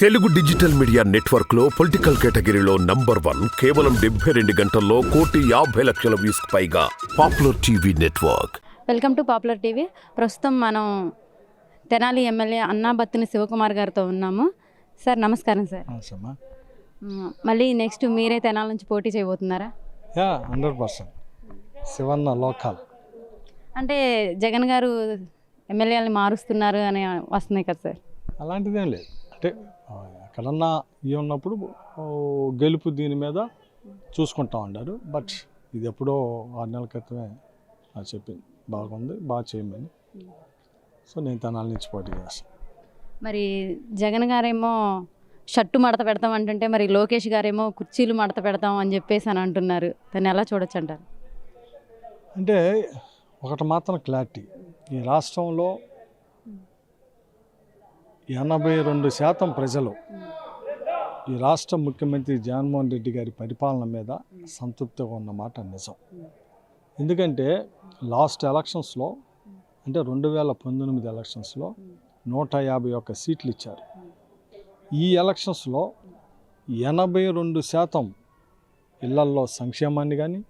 Telugu digital media నెట్వర్క్లో political కేటగిరీలో number one కేవలం డెబ్బై రెండు గంటల్లో కోటి యాభై లక్షల వ్యూస్ పైగా popular TV network. Welcome to popular TV. ప్రస్తుతం మనం తెనాలి ఎమ్మెల్యే అన్నాబత్తిని శివకుమార్ గారితో ఉన్నాము. సార్ నమస్కారం సార్. మ్, మళ్ళీ నెక్స్ట్ మీరే తెనాల నుంచి పోటీ చేయబోతున్నారా? Yeah hundred percent. Sivanna local. అంటే జగన్ గారు ఎమ్మెల్యేలని మారుస్తున్నారు అని వస్తున్నాయి కదా సార్. అలాంటిదేం లేదు. అంటే ఎక్కడన్నా ఇవి ఉన్నప్పుడు గెలుపు దీని మీద చూసుకుంటా ఉన్నారు బట్ ఇది ఎప్పుడో ఆరు నెలల క్రితమే చెప్పింది. బాగుంది బాగా చేయమని. సో నేను తనాల నుంచి పోటీ చేస్తాను మరి జగన్ గారేమో షర్టు మడత పెడతాం అంటుంటే మరి లోకేష్ గారేమో కుర్చీలు మడత పెడతాం అని చెప్పేసి అని అంటున్నారు. దాన్ని ఎలా చూడొచ్చు అంటారు? అంటే ఒకటి మాత్రం క్లారిటీ. ఈ రాష్ట్రంలో ఎనభై రెండు శాతం ప్రజలు ఈ రాష్ట్ర ముఖ్యమంత్రి జగన్మోహన్ రెడ్డి గారి పరిపాలన మీద సంతృప్తిగా ఉన్నమాట నిజం. ఎందుకంటే లాస్ట్ ఎలక్షన్స్లో అంటే రెండు వేల పంతొమ్మిది ఎలక్షన్స్లో నూట యాభై ఒక్క సీట్లు ఇచ్చారు. ఈ ఎలక్షన్స్లో ఎనభై రెండు శాతం ఇళ్ళల్లో సంక్షేమాన్ని కానీ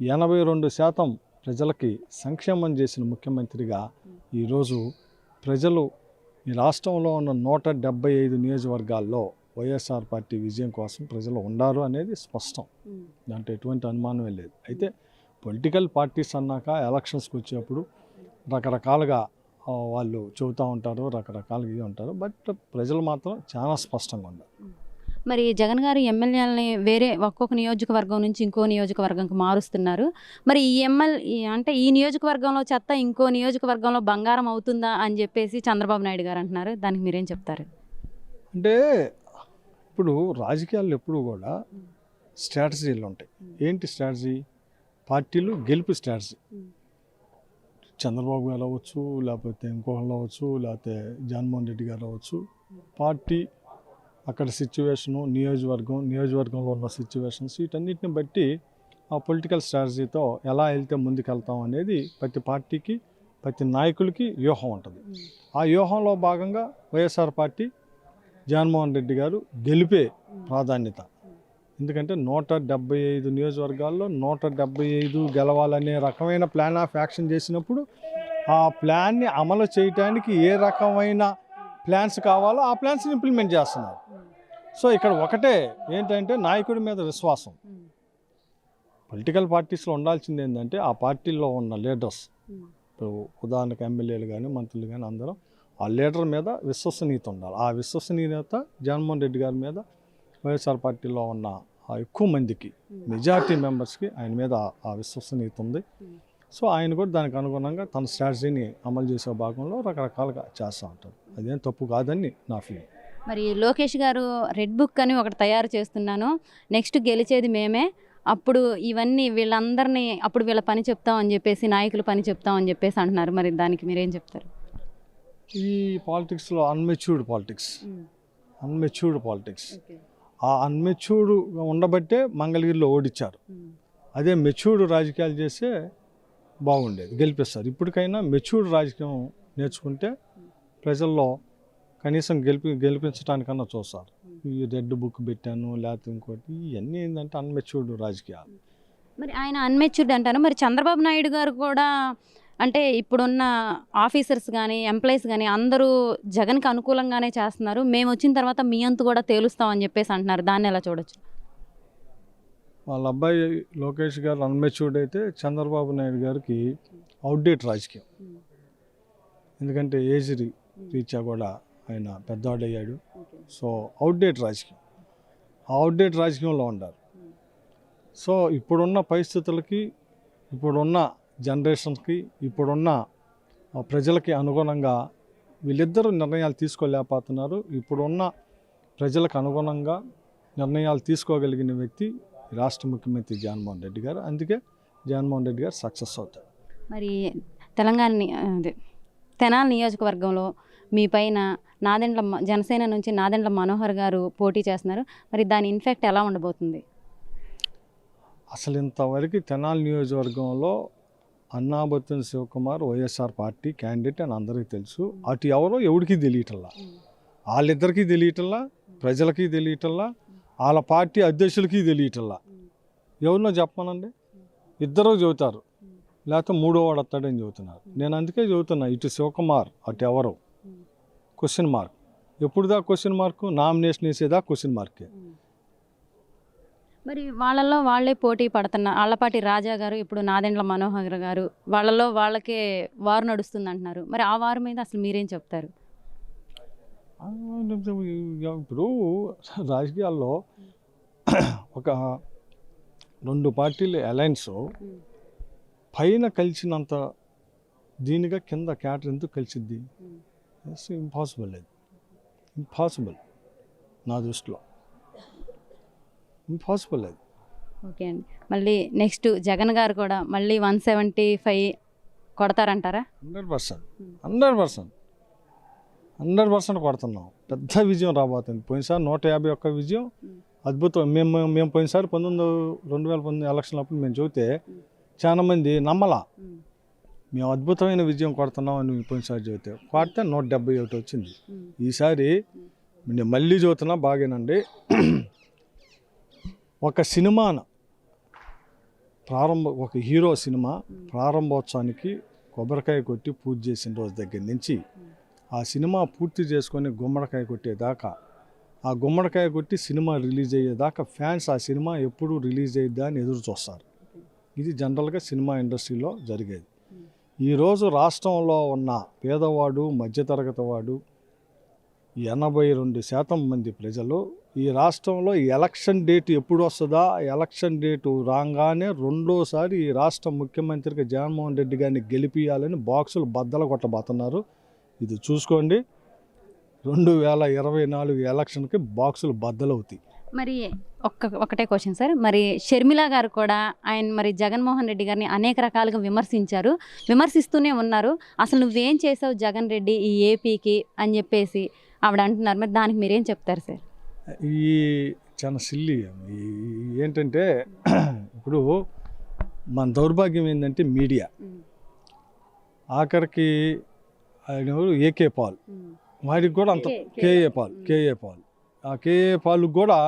ఎనభై రెండు శాతం ప్రజలకి సంక్షేమం చేసిన ముఖ్యమంత్రిగా ఈరోజు ప్రజలు ఈ రాష్ట్రంలో ఉన్న నూట డెబ్బై ఐదు నియోజకవర్గాల్లో వైఎస్ఆర్ పార్టీ విజయం కోసం ప్రజలు ఉండారు అనేది స్పష్టం. దాంట్లో ఎటువంటి అనుమానమే లేదు. అయితే పొలిటికల్ పార్టీస్ అన్నాక ఎలక్షన్స్కి వచ్చేప్పుడు రకరకాలుగా వాళ్ళు చెబుతూ ఉంటారు రకరకాలుగా ఇవి ఉంటారు. బట్ ప్రజలు మాత్రం చాలా స్పష్టంగా ఉన్నారు. మరి జగన్ గారు ఎమ్మెల్యేలని వేరే ఒక్కొక్క నియోజకవర్గం నుంచి ఇంకో నియోజకవర్గంకి మారుస్తున్నారు. మరి ఈ ఎమ్మెల్యే ఈ- అంటే ఈ నియోజకవర్గంలో చెత్త ఇంకో నియోజకవర్గంలో బంగారం అవుతుందా అని చెప్పేసి చంద్రబాబు నాయుడు గారు అంటున్నారు. దానికి మీరేం చెప్తారు? అంటే ఇప్పుడు రాజకీయాల్లో ఎప్పుడు కూడా స్ట్రాటజీలు ఉంటాయి. ఏంటి స్ట్రాటజీ? పార్టీలు గెలుపు స్ట్రాటజీ. చంద్రబాబు గారు అవ్వచ్చు లేకపోతే ఇంకోళ్ళు అవ్వచ్చు లేకపోతే జగన్మోహన్ రెడ్డి గారు అవ్వచ్చు. పార్టీ అక్కడ సిచ్యువేషను నియోజకవర్గం నియోజకవర్గంలో ఉన్న సిచ్యువేషన్స్ వీటన్నిటిని బట్టి ఆ పొలిటికల్ స్ట్రాటజీతో ఎలా వెళ్తే ముందుకెళ్తాం అనేది ప్రతి పార్టీకి ప్రతి నాయకులకి వ్యూహం ఉంటుంది. ఆ వ్యూహంలో భాగంగా వైఎస్ఆర్ పార్టీ జగన్మోహన్ రెడ్డి గారు గెలిపే ప్రాధాన్యత. ఎందుకంటే నూట డెబ్బై ఐదు నియోజకవర్గాల్లో నూట డెబ్బై ఐదు గెలవాలనే రకమైన ప్లాన్ ఆఫ్ యాక్షన్ చేసినప్పుడు ఆ ప్లాన్ని అమలు చేయడానికి ఏ రకమైన ప్లాన్స్ కావాలో ఆ ప్లాన్స్ని ఇంప్లిమెంట్ చేస్తున్నారు. సో ఇక్కడ ఒకటే ఏంటంటే నాయకుడి మీద విశ్వాసం. పొలిటికల్ పార్టీస్లో ఉండాల్సింది ఏంటంటే ఆ పార్టీలో ఉన్న లీడర్స్. ఇప్పుడు ఉదాహరణకు ఎమ్మెల్యేలు కానీ మంత్రులు కానీ అందరం ఆ లీడర్ మీద విశ్వసనీయత ఉండాలి. ఆ విశ్వసనీయత జగన్మోహన్ రెడ్డి గారి మీద వైఎస్ఆర్ పార్టీలో ఉన్న ఆ ఎక్కువ మందికి మెజార్టీ మెంబర్స్కి ఆయన మీద ఆ- ఆ విశ్వసనీయత ఉంది. సో ఆయన కూడా దానికి అనుగుణంగా తన స్ట్రాటజీని అమలు చేసే భాగంలో రకరకాలుగా చేస్తూ ఉంటారు అదేం తప్పు కాదని నా ఫీలింగ్. మరి లోకేష్ గారు రెడ్ బుక్ అని ఒకటి తయారు చేస్తున్నాను. నెక్స్ట్ గెలిచేది మేమే. అప్పుడు ఇవన్నీ వీళ్ళందరినీ అప్పుడు వీళ్ళ పని చెప్తాం అని చెప్పేసి నాయకుల పని చెప్తాం అని చెప్పేసి అంటున్నారు. మరి దానికి మీరేం చెప్తారు? ఈ పాలిటిక్స్లో అన్మెచ్యూర్డ్ పాలిటిక్స్ అన్మెచ్యూర్డ్ పాలిటిక్స్ ఆ అన్మెచ్యూర్డ్ ఉండబట్టే మంగళగిరిలో ఓడిచ్చారు. అదే మెచ్యూర్డ్ రాజకీయాలు చేస్తే బాగుండేది గెలిపిస్తారు. ఇప్పటికైనా మెచ్యూర్డ్ రాజకీయం నేర్చుకుంటే ప్రజల్లో కనీసం గెలిపి గెలిపించడానికన్నా చూస్తారు. ఈ రెడ్ బుక్ పెట్టాను లేకపోతే ఇంకోటి ఇవన్నీ ఏంటంటే అన్మెచ్యూర్డ్ రాజకీయాలు. మరి ఆయన అన్మెచ్యూర్డ్ అంటారు? మరి చంద్రబాబు నాయుడు గారు కూడా అంటే ఇప్పుడున్న ఆఫీసర్స్ కానీ ఎంప్లాయీస్ కానీ అందరూ జగన్కి అనుకూలంగానే చేస్తున్నారు. మేము వచ్చిన తర్వాత మీ అంతు కూడా తేలుస్తామని చెప్పేసి అంటున్నారు. దాన్ని ఎలా చూడొచ్చు? వాళ్ళ అబ్బాయి లోకేష్ గారు అన్మెచ్యూర్డ్ అయితే చంద్రబాబు నాయుడు గారికి అవుట్డేట్ రాజకీయం. ఎందుకంటే ఏజ్ రీ- రీత్యా కూడా ఆయన పెద్దవాడు అయ్యాడు సో అవుట్డేట్ రాజకీయం. ఆ అవుట్డేట్ రాజకీయంలో ఉండాలి సో ఇప్పుడున్న పరిస్థితులకి ఇప్పుడున్న జనరేషన్కి ఇప్పుడున్న ప్రజలకి అనుగుణంగా వీళ్ళిద్దరూ నిర్ణయాలు తీసుకోలేకపోతున్నారు. ఇప్పుడున్న ప్రజలకు అనుగుణంగా నిర్ణయాలు తీసుకోగలిగిన వ్యక్తి రాష్ట్ర ముఖ్యమంత్రి జగన్మోహన్ రెడ్డి గారు. అందుకే జగన్మోహన్ రెడ్డి గారు సక్సెస్ అవుతారు. మరి తెలంగాణ అదే తెనాలి నియోజకవర్గంలో మీ పైన నాదెండ్ల జనసేన నుంచి నాదెండ్ల మనోహర్ గారు పోటీ చేస్తున్నారు. మరి దాని ఇన్ఫెక్ట్ ఎలా ఉండబోతుంది? అసలు ఇంతవరకు తెనాలి నియోజకవర్గంలో Annabathuni Sivakumar YSR party candidate అని అందరికీ తెలుసు. అటు ఎవరో ఎవడికి తెలియటల్లా వాళ్ళిద్దరికీ తెలియటల్లా ప్రజలకి తెలియటల్లా వాళ్ళ పార్టీ అధ్యక్షులకి తెలియటల్లా ఎవరినో చెప్పమనండి? ఇద్దరు చెబుతారు. లేకపోతే మూడో వాడు వస్తాడని చెబుతున్నారు. నేను అందుకే చెబుతున్నా ఇటు శివకుమార్ అటు ఎవరు. క్వశ్చన్ మార్క్ ఎప్పుడుదా క్వశ్చన్ మార్క్ నామినేషన్ వేసేదా? క్వశ్చన్ మార్కే మరి వాళ్ళల్లో వాళ్ళే పోటీ పడుతున్నారు ఆళ్ళపాటి రాజా గారు ఇప్పుడు నాదెండ్ల మనోహర్ గారు వాళ్ళలో వాళ్ళకే వారు నడుస్తుంది అంటున్నారు మరి ఆ వారు మీద అసలు మీరేం చెప్తారు? ఇప్పుడు రాజకీయాల్లో ఒక రెండు పార్టీల అలయన్స్ పైన కలిసినంత దీనిగా కింద క్యాటర్ ఎందుకు కలిసిద్ది? ఇట్స్ ఇంపాసిబుల్ అది ఇంపాసిబుల్ నా దృష్టిలో. ఇంపాసిబుల్ అది ఓకే అండి. మళ్ళీ నెక్స్ట్ జగన్ గారు కూడా మళ్ళీ one seventy five కొడతారంటారా? Hundred percent hundred percent hundred percent కొడుతున్నాం. పెద్ద విజయం రాబోతుంది. పోయినసారి నూట యాభై ఒక్క విజయం. అద్భుతం. మేము మేము పోయినసారి పంతొమ్మిది రెండు వేల పంతొమ్మిది ఎలక్షన్ అప్పుడు మేము చూస్తే చాలా మంది నమ్మలా మేము అద్భుతమైన విజయం కొడుతున్నాం అని పోయినసారి చెబితే. కొడితే నూట డెబ్బై ఒకటి వచ్చింది. ఈసారి నేను మళ్ళీ చూస్తున్నా బాగేనండి. ఒక సినిమాను ప్రారంభ ఒక హీరో సినిమా ప్రారంభోత్సవానికి కొబ్బరికాయ కొట్టి పూజ చేసిన రోజు దగ్గర నుంచి ఆ సినిమా పూర్తి చేసుకొని గుమ్మడికాయ కొట్టేదాకా ఆ గుమ్మడికాయ కొట్టి సినిమా రిలీజ్ అయ్యేదాకా ఫ్యాన్స్ ఆ సినిమా ఎప్పుడు రిలీజ్ అయ్యిద్దా అని ఎదురు చూస్తారు. ఇది జనరల్గా సినిమా ఇండస్ట్రీలో జరిగేది. ఈరోజు రాష్ట్రంలో ఉన్న పేదవాడు మధ్యతరగతి వాడు ఎనభై రెండు శాతం మంది ప్రజలు ఈ రాష్ట్రంలో ఎలక్షన్ డేట్ ఎప్పుడు వస్తుందా? ఎలక్షన్ డేటు రాగానే రెండోసారి ఈ రాష్ట్ర ముఖ్యమంత్రికి జగన్మోహన్ రెడ్డి గారిని గెలిపియాలని బాక్సులు బద్దలు కొట్టబోతున్నారు. ఇది చూసుకోండి. రెండు వేల ఇరవై నాలుగు ఎలక్షన్కి బాక్సులు బద్దలవుతాయి. మరి ఒక్క ఒకటే క్వశ్చన్ సార్ మరి షర్మిల గారు కూడా ఆయన మరి జగన్మోహన్ రెడ్డి గారిని అనేక రకాలుగా విమర్శించారు విమర్శిస్తూనే ఉన్నారు. అసలు నువ్వేం చేసావు జగన్ రెడ్డి ఈ ఏపీకి అని చెప్పేసి ఆవిడ అంటున్నారు. మరి దానికి మీరేం చెప్తారు సార్ ఈ చాలా సిల్లి ఏంటంటే ఇప్పుడు మన దౌర్భాగ్యం ఏంటంటే మీడియా. ఆఖరికి ఆయన ఏకే పాల్. వాడికి కూడా అంత కేఏ పాల్. కేఏ పాల్. ఆ కేఏ పాల్ కూడా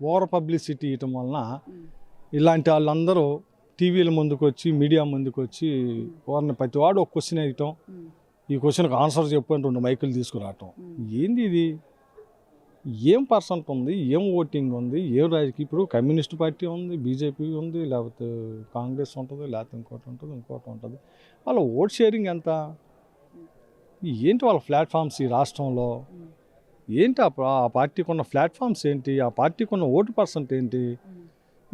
ఓవర్ పబ్లిసిటీ ఇవ్వటం వలన ఇలాంటి వాళ్ళందరూ టీవీల ముందుకు వచ్చి మీడియా ముందుకు వచ్చి వారిని ప్రతి వాడు ఒక క్వశ్చన్ వేయటం ఈ క్వశ్చన్కి ఆన్సర్ చెప్పు అని రెండు మైకులు తీసుకురావటం. ఏంది ఇది? ఏం పర్సెంట్ ఉంది? ఏం ఓటింగ్ ఉంది? ఏం రాజకీయ ఇప్పుడు కమ్యూనిస్ట్ పార్టీ ఉంది బీజేపీ ఉంది లేకపోతే కాంగ్రెస్ ఉంటుంది లేకపోతే ఇంకోటి ఉంటుంది ఇంకోటి ఉంటుంది. వాళ్ళ ఓట్ షేరింగ్ ఎంత? ఏంటి వాళ్ళ ప్లాట్ఫామ్స్ ఈ రాష్ట్రంలో? ఏంటి ఆ పార్టీకి ఉన్న ప్లాట్ఫామ్స్ ఏంటి? ఆ పార్టీకి ఉన్న ఓటు పర్సెంట్ ఏంటి?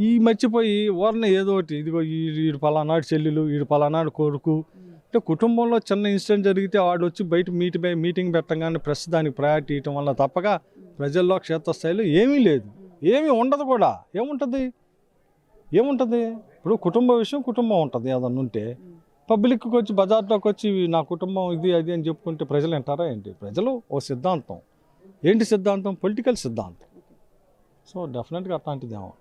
ఈ మర్చిపోయి ఓరన ఏదో ఒకటి ఇదిగో ఈడు పలానాడు చెల్లెలు ఈడు పలానాడు కొడుకు. అంటే కుటుంబంలో చిన్న ఇన్సిడెంట్ జరిగితే వాడు వచ్చి బయట మీట్ మీటింగ్ పెట్టగానే ప్రెస్ దానికి ప్రయారిటీ ఇవ్వటం వల్ల తప్పగా ప్రజల్లో క్షేత్రస్థాయిలో ఏమీ లేదు. ఏమీ ఉండదు కూడా. ఏముంటుంది? ఏముంటుంది? ఇప్పుడు కుటుంబ విషయం కుటుంబం ఉంటుంది ఏదన్నా ఉంటే. పబ్లిక్కి వచ్చి బజార్లోకి వచ్చి నా కుటుంబం ఇది అది అని చెప్పుకుంటే ప్రజలు వింటారా ఏంటి? ప్రజలు ఓ సిద్ధాంతం. ఏంటి సిద్ధాంతం? పొలిటికల్ సిద్ధాంతం. సో డెఫినెట్గా అట్లాంటిదేమో.